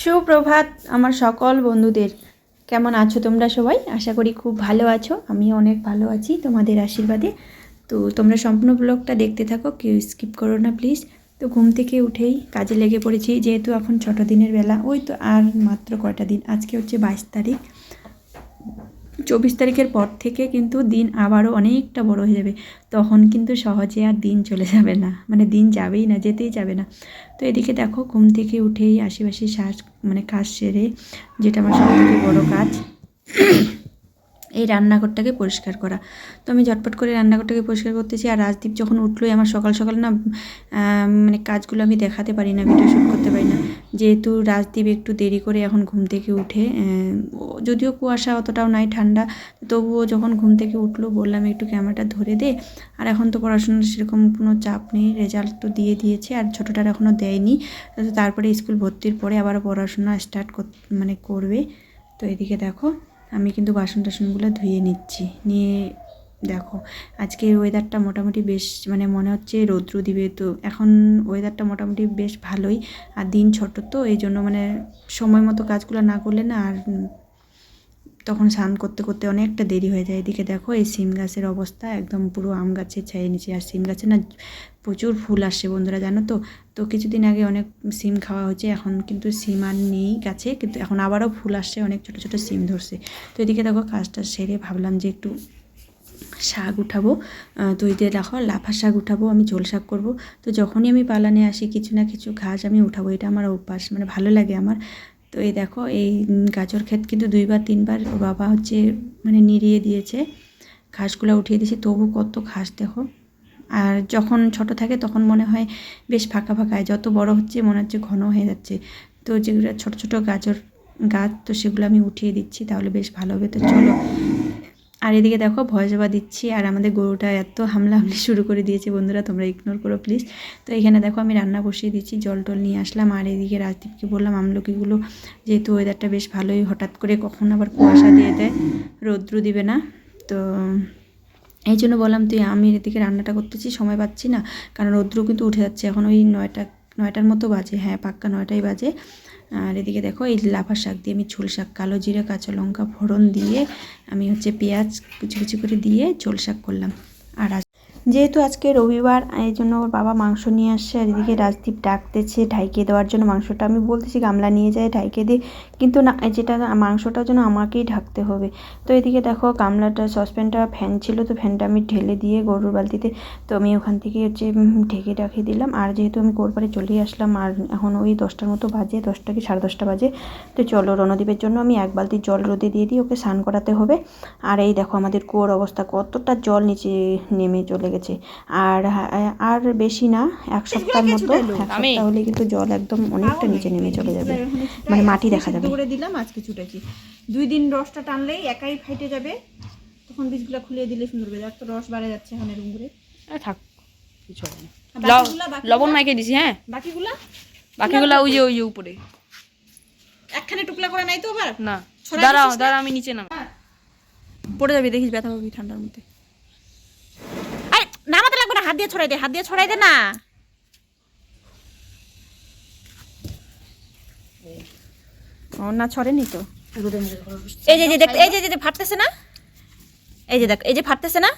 সুপ্রভাত আমার সকল বন্ধুদের। কেমন আছো তোমরা সবাই? আশা করি খুব ভালো আছো। আমি অনেক ভালো আছি তোমাদের আশীর্বাদে। তো তোমরা সম্পূর্ণ ব্লগটা দেখতে থাকো, কেউ স্কিপ করো না প্লিজ। তো ঘুম থেকে উঠেই কাজে লেগে পড়েছি, যেহেতু এখন ছোটো দিনের বেলা, ওই তো আর মাত্র কয়টা দিন? আজকে হচ্ছে বাইশ তারিখ। চব্বিশ তারিখের পর থেকে কিন্তু দিন আবারও অনেকটা বড় হয়ে যাবে। তখন কিন্তু সহজে আর দিন চলে যাবে না। মানে দিন যাবেই না, যেতেই যাবে না। তো এদিকে দেখো, ঘুম থেকে উঠেই আশেপাশে শ্বাস মানে কাজ সেরে, যেটা আমার সব থেকে বড়ো কাজ এই রান্নাঘরটাকে পরিষ্কার করা। তো আমি ঝটপট করে রান্নাঘরটাকে পরিষ্কার করতেছি আর রাজদীপ যখন উঠলোই আমার সকাল সকাল না মানে কাজগুলো আমি দেখাতে পারি না ভিডিও শ্যুট করতে পারি না। যেহেতু রাজদীপ একটু দেরি করে এখন ঘুম থেকে উঠে যদিও কুয়াশা অতটাও নাই ঠান্ডা, তবুও যখন ঘুম থেকে উঠল বললাম একটু ক্যামেরাটা ধরে দে। আর এখন তো পড়াশোনার সেরকম কোনো চাপ নেই রেজাল্ট তো দিয়ে দিয়েছে আর ছোটোটার এখনও দেয়নি। তারপরে স্কুল ভর্তির পরে আবার পড়াশোনা স্টার্ট মানে করবে। তো এদিকে দেখো। আমি কিন্তু বাসন টাসনগুলো ধুয়ে নিচ্ছি। নিয়ে দেখো, আজকের ওয়েদারটা মোটামুটি বেশ মানে মনে হচ্ছে রৌদ্র দিবে তো। এখন ওয়েদারটা মোটামুটি বেশ ভালোই। আর দিন ছোট তো এই জন্য মানে সময় মতো কাজগুলো না করলে না আর তখন স্নান করতে করতে অনেকটা দেরি হয়ে যায়। এদিকে দেখো এই সিম গাছের অবস্থা, একদম পুরো আম গাছের ছায়ে নিচে। আর সিম গাছে না প্রচুর ফুল আসছে বন্ধুরা, জানো তো? তো কিছুদিন আগে অনেক সিম খাওয়া হয়েছে, এখন কিন্তু সিম আর নেই গাছে, কিন্তু এখন আবারও ফুল আসছে, অনেক ছোটো ছোটো সিম ধরছে। তো এদিকে দেখো কাজটা সেরে ভাবলাম যে একটু শাক উঠাবো। তো যে দেখো লাফা শাক উঠাবো, আমি ঝোল শাক করব। তো যখনই আমি পালানে আসি, কিছু না কিছু ঘাস আমি উঠাবো, এটা আমার অভ্যাস মানে ভালো লাগে আমার। তো এই দেখো, এই গাজর ক্ষেত কিন্তু দুইবার, তিনবার বাবা হচ্ছে মানে নিড়িয়ে দিয়েছে, ঘাসগুলো উঠিয়ে দিয়েছে। তবু কত ঘাস দেখো। আর যখন ছোট থাকে তখন মনে হয় বেশ ফাঁকা ফাঁকা যত বড় হচ্ছে মনে হচ্ছে ঘন হয়ে যাচ্ছে। তো যেগুলো ছোট ছোট গাজর গাছ, তো সেগুলো আমি উঠিয়ে দিচ্ছি, তাহলে বেশ ভালো হবে। তো চলো আর এদিকে দেখো, ভয় জবা দিচ্ছি, আর আমাদের গরুটা এত হামলা হামলি শুরু করে দিয়েছে, বন্ধুরা, তোমরা ইগনোর করো প্লিজ তো এখানে দেখো, আমি রান্না বসিয়ে দিচ্ছি, জল টল নিয়ে আসলাম, আর এদিকে রাজদীপকে বললাম, আমলকিগুলো যেহেতু ওয়েদারটা বেশ ভালোই, হঠাৎ করে কখন আবার কুয়াশা দিয়ে দেয়, রৌদ্র দিবে না। তো এই জন্য বললাম, তুই, আমি এদিকে রান্নাটা করতেছি, সময় পাচ্ছি না, কারণ রৌদ্র কিন্তু উঠে যাচ্ছে, এখন ওই নয়টা, নয়টার মতো বাজে। হ্যাঁ পাক্কা নয়টাই বাজে। আর এদিকে দেখো, এই লাফা শাক দিয়ে আমি ঝোল শাক, কালো জিরে, কাঁচা লঙ্কা ফোড়ন দিয়ে আমি হচ্ছে পেঁয়াজ কুচি কুচি করে দিয়ে ঝোল শাক করলাম। আর যেহেতু আজকে রবিবার, এই জন্য ওর বাবা মাংস নিয়ে আসছে আর এদিকে রাজদীপ ডাকতেছে ঢাইকে দেওয়ার জন্য। মাংসটা আমি বলতেছি গামলা নিয়ে যায়, ঢাইকে দিয়ে কিন্তু না যেটা মাংসটার জন্য আমাকেই ঢাকতে হবে। তো এদিকে দেখো গামলাটা, সসপ্যানটা ফ্যান ছিল তো ফ্যানটা আমি ঢেলে দিয়ে গরুর বালতিতে তো আমি ওখান থেকে হচ্ছে ঢেকে রাখে দিলাম। আর যেহেতু আমি কোরবারে চলেই আসলাম, আর এখন ওই দশটার মতো বাজে, দশটা কি সাড়ে দশটা বাজে, তো চলো রণদীপের জন্য আমি এক বালতি জল রোদে দিয়ে দিই, ওকে স্নান করাতে হবে। আর এই দেখো আমাদের কুয়োর অবস্থা, কতটা জল নিচে নেমে চলে গেছে। আর আর বেশি না এক সপ্তাহের মতো এক সপ্তাহ হলে কিন্তু জল একদম অনেকটা নিচে নেমে চলে যাবে। মানে মাটি দেখা যাবে। করে দিলাম আজকে ছুটেছি। দুই দিন রসটা টানলেই একাই ফাইটে যাবে। তখন বীজগুলো খুলিয়ে দিলে সুন্দর হবে তো রস বাড়ে যাচ্ছে এখন এরকম করে থাক কিছু হবে না। লবণ মাইকে দিছি হ্যাঁ? বাকিগুলা? বাকিগুলো ওই যে ওই যে উপরে। একখানে টুকলা করে নাই তো আবার? না। দাঁড়াও দাঁড়া আমি নিচে নাম। পড়ে যাবি দেখিস ব্যথা পাবি ঠান্ডার মধ্যে। নামাতে লাগবে না হাত দিয়ে ছড়াই দে হাত দিয়ে ছড়াই দে না। ও না ছড়েনি তো। এই যে এই দেখ এই যে ফাটতেছে না? এই যে দেখ এই যে ফাটতেছে না?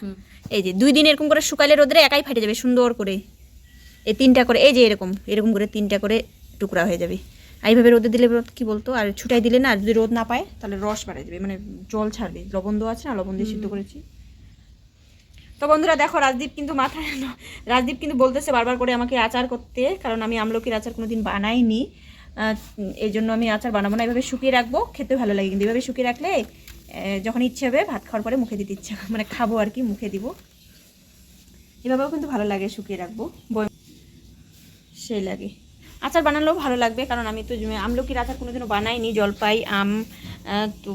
এই যে দুই দিন এরকম করে শুকাইলে রোদরে একাই ফাটে যাবে সুন্দর করে। এই তিনটা করে এই যে এরকম এরকম করে তিনটা করে টুকরা হয়ে যাবে। আর এইভাবে রোদে দিলে কি বলতো? আর ছুটাই দিলে না যদি রোদ না পায় তাহলে রস বাড়াই যাবে মানে জল ছাড়বে। লবণ দেওয়া আছে না লবণ দিয়ে সিদ্ধ করেছি। তো বন্ধুরা দেখো রাজদীপ কিন্তু মাথায় রাজদীপ কিন্তু বলতেছে বারবার করে আমাকে আচার করতে কারণ আমি আমলকির আচার কোনোদিন বানাইনি। আহ, এই জন্য আমি আচার বানাবো না এভাবে শুকিয়ে রাখব খেতে ভালো লাগে কিন্তু। এভাবে শুকিয়ে রাখলে যখন ইচ্ছে হবে ভাত খাওয়ার পরে মুখে দিতে ইচ্ছে মানে খাব আর কি মুখে দিব। এভাবেও কিন্তু ভালো লাগে শুকিয়ে রাখব। বই- সেই লাগে। আচার বানালেও ভালো লাগবে কারণ আমি তো আমলকির আচার কোনোদিনও বানাইনি জলপাই আম তো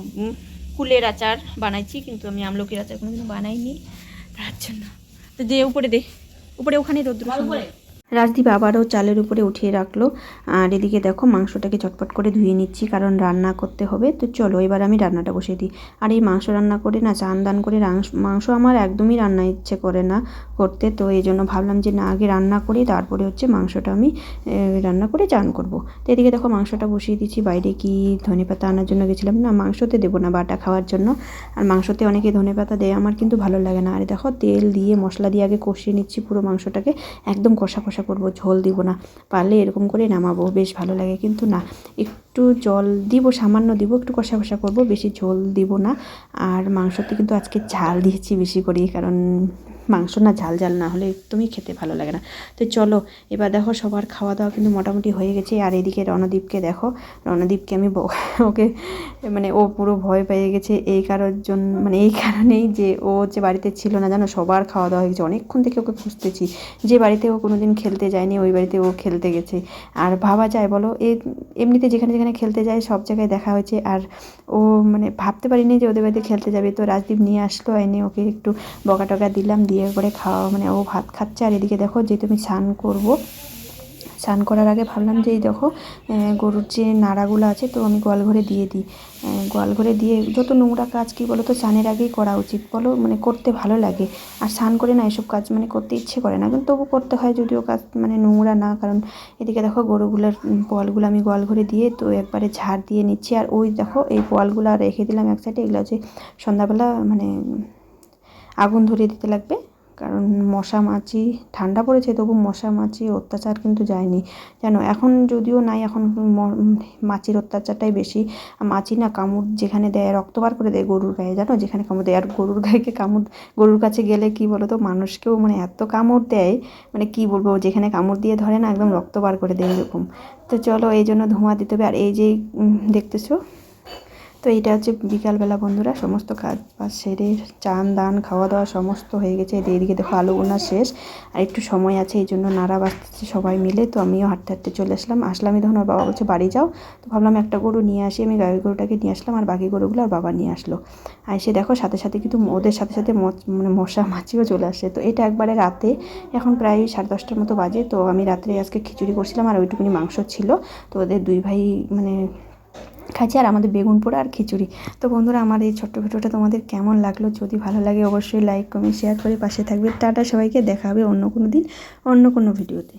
কুলের আচার বানাইছি কিন্তু আমি আমলকির আচার কোনোদিনও বানাইনি। তার জন্য তো দে উপরে দে। উপরে ওখানে রোদ্র। রাজদীপ আবারও চালের উপরে উঠিয়ে রাখল। আর এদিকে দেখো মাংসটাকে চটপট করে ধুয়ে নিচ্ছি, কারণ রান্না করতে হবে। তো চলো, এবার আমি রান্নাটা বসিয়ে দিই। আর এই মাংস রান্না করে না, চান দান করে মাংস আমার একদমই রান্না ইচ্ছে করে না করতে। তো এই জন্য ভাবলাম যে না, আগে রান্না করি, তারপরে হচ্ছে মাংসটা আমি রান্না করে চান করব। তো এদিকে দেখো মাংসটা বসিয়ে দিচ্ছি। বাইরে কি ধনে পাতা আনার জন্য গেছিলাম না, মাংসতে দেবো না বাটা খাওয়ার জন্য। আর মাংসতে অনেকে ধনে পাতা দেয়, আমার কিন্তু ভালো লাগে না। আর দেখো তেল দিয়ে মশলা দিয়ে আগে কষিয়ে নিচ্ছি পুরো মাংসটাকে, একদম কষা কষা করব, ঝোল দিব না। পারলে এরকম করে নামাবো, বেশ ভালো লাগে। কিন্তু না, একটু জল দিব, সামান্য দিব, একটু কষা কষা করব, বেশি ঝোল দিব না। আর মাংসতে কিন্তু আজকে ঝাল দিয়েছি বেশি করে কারণ মাংস না ঝাল ঝাল না হলে একদমই খেতে ভালো লাগে না। তো চলো, এবার দেখো সবার খাওয়া দাওয়া কিন্তু মোটামুটি হয়ে গেছে। আর এদিকে রণদীপকে দেখো, রণদীপকে আমি ওকে মানে ও পুরো ভয় পেয়ে গেছে। এই কারোর জন্য মানে এই কারণেই যে ও যে বাড়িতে ছিল না, জানো, সবার খাওয়া দাওয়া হয়ে গেছে। অনেকক্ষণ থেকে ওকে খুঁজতেছি। যে বাড়িতে ও কোনো দিন খেলতে যায়নি, ওই বাড়িতে ও খেলতে গেছে। আর ভাবা যায়, বলো, এ এমনিতে যেখানে যেখানে খেলতে যায়, সব জায়গায় দেখা হয়েছে। আর ও মানে ভাবতে পারিনি যে ওদের বাড়িতে খেলতে যাবে। তো রাজদীপ নিয়ে আসলো, এনে ওকে একটু বকা টকা দিলাম দিয়ে করে খাওয়া মানে ও ভাত খাচ্ছে। আর এদিকে দেখো যেহেতু আমি স্নান করব। স্নান করার আগে ভাবলাম যে এই দেখো গরুর যে নাড়াগুলো আছে তো আমি গোয়াল ঘরে দিয়ে দিই। আহ, গোয়াল ঘরে দিয়ে যত নোংরা কাজ কী বলো তো স্নানের আগেই করা উচিত। বলো মানে করতে ভালো লাগে। আর স্নান করে না এসব কাজ মানে করতে ইচ্ছে করে না। কিন্তু তবু করতে হয় যদিও কাজ মানে নোংরা না কারণ এদিকে দেখো গরুগুলোর পোয়ালগুলো আমি গোয়াল ঘরে দিয়ে তো একবারে ঝাড় দিয়ে নিচ্ছি। আর ওই দেখো এই পোয়ালগুলো রেখে দিলাম এক সাইডে। এগুলো হচ্ছে সন্ধ্যাবেলা মানে আগুন ধরিয়ে দিতে লাগবে। কারণ মশা, মাছি, ঠান্ডা পড়েছে, তবু মশা, মাছি অত্যাচার কিন্তু যায়নি। জানো, এখন যদিও নাই, এখন মাছির অত্যাচারটাই বেশি। মাছি না কামড় যেখানে দেয়, রক্ত বার করে দেয় গরুর গায়ে। জানো, যেখানে কামড় দেয়। আর গরুর গায়েকে কামড় গরুর কাছে গেলে কি বলো তো মানুষকেও মানে এত কামড় দেয় মানে কি বলব, যেখানে কামড় দিয়ে ধরে না, একদম রক্ত বার করে দেয় এরকম। তো চলো, এই জন্য ধোঁয়া দিতে হবে। আর এই যে দেখতেছো? তো এইটা হচ্ছে বিকালবেলা বন্ধুরা, সমস্ত কাজ বাজ সেরে চান, দান খাওয়া দাওয়া সমস্ত হয়ে গেছে। এদিকে দেখো আলু বোনা শেষ, আর একটু সময় আছে, এই জন্য নাড়া বাজতেছে সবাই মিলে। তো আমিও হাঁটতে হাঁটতে চলে আসলাম। আসলামই তখন ওর বাবা বলছে, বাড়ি যাও। তো ভাবলাম একটা গরু নিয়ে আসি। আমি গাড়ি গরুটাকে নিয়ে আসলাম, আর বাকি গরুগুলো আর বাবা নিয়ে আসলো। আর এসে দেখো সাথে সাথে কিন্তু ওদের সাথে সাথে মানে মশা মাছিও চলে আসে। তো এটা একবারে রাতে, এখন প্রায় সাড়ে দশটার মতো বাজে। তো আমি রাত্রে আজকে খিচুড়ি করছিলাম, আর ওইটুকুনি মাংস ছিল। তো ওদের দুই ভাই মানে খাচ্ছি আর আমাদের বেগুন পোড়া আর খিচুড়ি। তো বন্ধুরা আমার এই ছোট্ট ভিডিওটা তোমাদের কেমন লাগল? যদি ভালো লাগে অবশ্যই লাইক কমেন্ট শেয়ার করে পাশে থাকবে। টাটা সবাইকে দেখাবে অন্য কোনো দিন, অন্য কোনো ভিডিওতে।